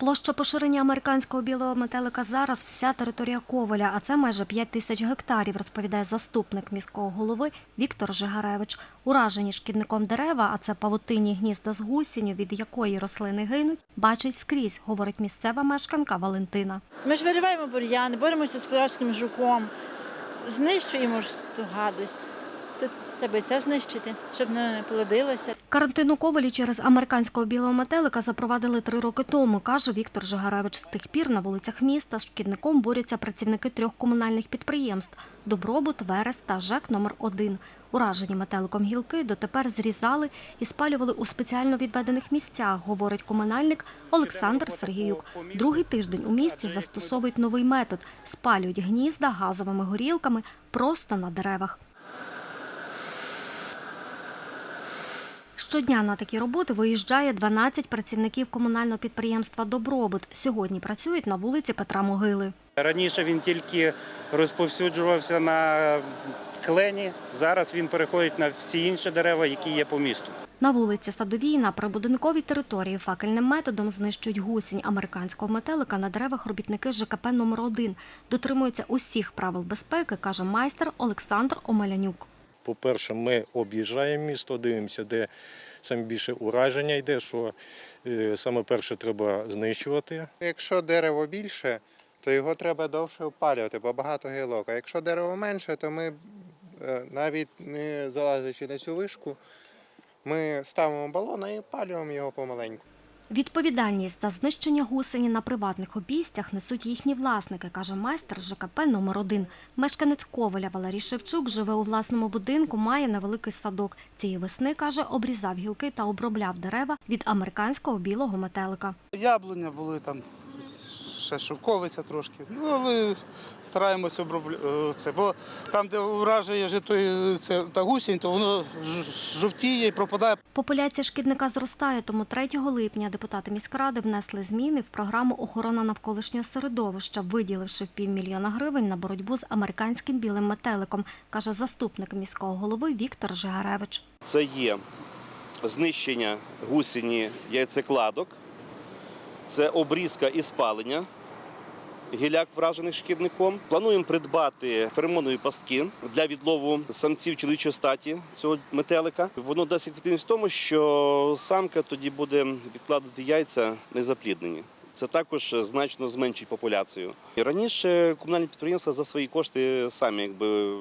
Площа поширення американського білого метелика зараз вся територія Коваля, а це майже 5 тисяч гектарів, розповідає заступник міського голови Віктор Жигаревич. Уражені шкідником дерева, а це павутинні гнізда з гусінню, від якої рослини гинуть, бачить скрізь, говорить місцева мешканка Валентина. Ми ж вириваємо бур'ян, боремося з господарським жуком, знищуємо ж ту гадость. І це знищити, щоб не плодилося. Карантин у через американського білого метелика запровадили три роки тому, каже Віктор Жигаревич. З тих пір на вулицях міста з шкідником борються працівники трьох комунальних підприємств – Добробут, Верес та ЖЕК номер 1 Уражені метеликом гілки дотепер зрізали і спалювали у спеціально відведених місцях, говорить комунальник Олександр Сергіюк. Другий тиждень у місті застосовують новий метод – спалюють гнізда газовими горілками просто на деревах. Щодня на такі роботи виїжджає 12 працівників комунального підприємства «Добробут». Сьогодні працюють на вулиці Петра Могили. Раніше він тільки розповсюджувався на клені. Зараз він переходить на всі інші дерева, які є по місту. На вулиці Садовій на прибудинковій території факельним методом знищують гусінь американського метелика на деревах робітники ЖКП номер 1 Дотримуються усіх правил безпеки, каже майстер Олександр Омелянюк. По-перше, ми об'їжджаємо місто, дивимося, де саме більше ураження йде, що е, саме перше треба знищувати. Якщо дерево більше, то його треба довше опалювати, бо багато гілок. А якщо дерево менше, то ми е, навіть не залазячи на цю вишку, ми ставимо балон і опалюємо його помаленьку. Відповідальність за знищення гусені на приватних обійстях несуть їхні власники, каже майстер ЖКП номер 1 Мешканець Коваля Валерій Шевчук живе у власному будинку, має невеликий садок. Цієї весни, каже, обрізав гілки та обробляв дерева від американського білого метелика. Яблуня були там, ще шовковиця трошки. Ну, але стараємося обробляти це. Бо там, де уражує вже той, це, та гусінь, то воно ж- жовтіє і пропадає. Популяція шкідника зростає, тому 3 липня депутати міськради внесли зміни в програму охорона навколишнього середовища, виділивши півмільйона гривень на боротьбу з американським білим метеликом, каже заступник міського голови Віктор Жигаревич. Це є знищення гусені яйцекладок, це обрізка і спалення гіляк, вражених шкідником. Плануємо придбати феромонові пастки для відлову самців чоловічої статі цього метелика. Воно дасть ефективність в тому, що самка тоді буде відкладати яйця незапліднені. Це також значно зменшить популяцію. Раніше комунальні підприємства за свої кошти самі якби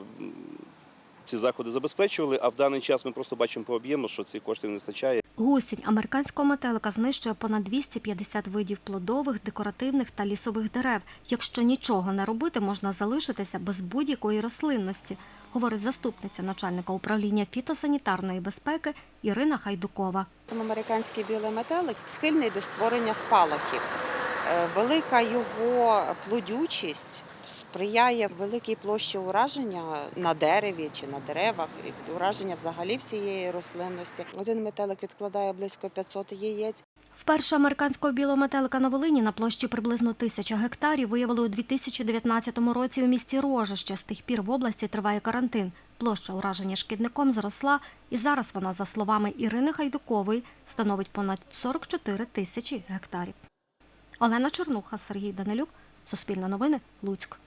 ці заходи забезпечували, а в даний час ми просто бачимо по об'єму, що цих коштів не вистачає. Гусінь американського метелика знищує понад 250 видів плодових, декоративних та лісових дерев. Якщо нічого не робити, можна залишитися без будь-якої рослинності, говорить заступниця начальника управління фітосанітарної безпеки Ірина Хайдукова. Сам американський білий метелик схильний до створення спалахів. Е, Велика його плодючість сприяє великій площі ураження на дереві чи на деревах, і ураження взагалі всієї рослинності. Один метелик відкладає близько 500 яєць. Вперше американського білого метелика на Волині на площі приблизно тисяча гектарів виявили у 2019 році у місті Рожище. З тих пір в області триває карантин. Площа ураження шкідником зросла, і зараз вона, за словами Ірини Хайдукової, становить понад 44 тисячі гектарів. Олена Чернуха, Сергій Данилюк, Суспільне новини, Луцьк.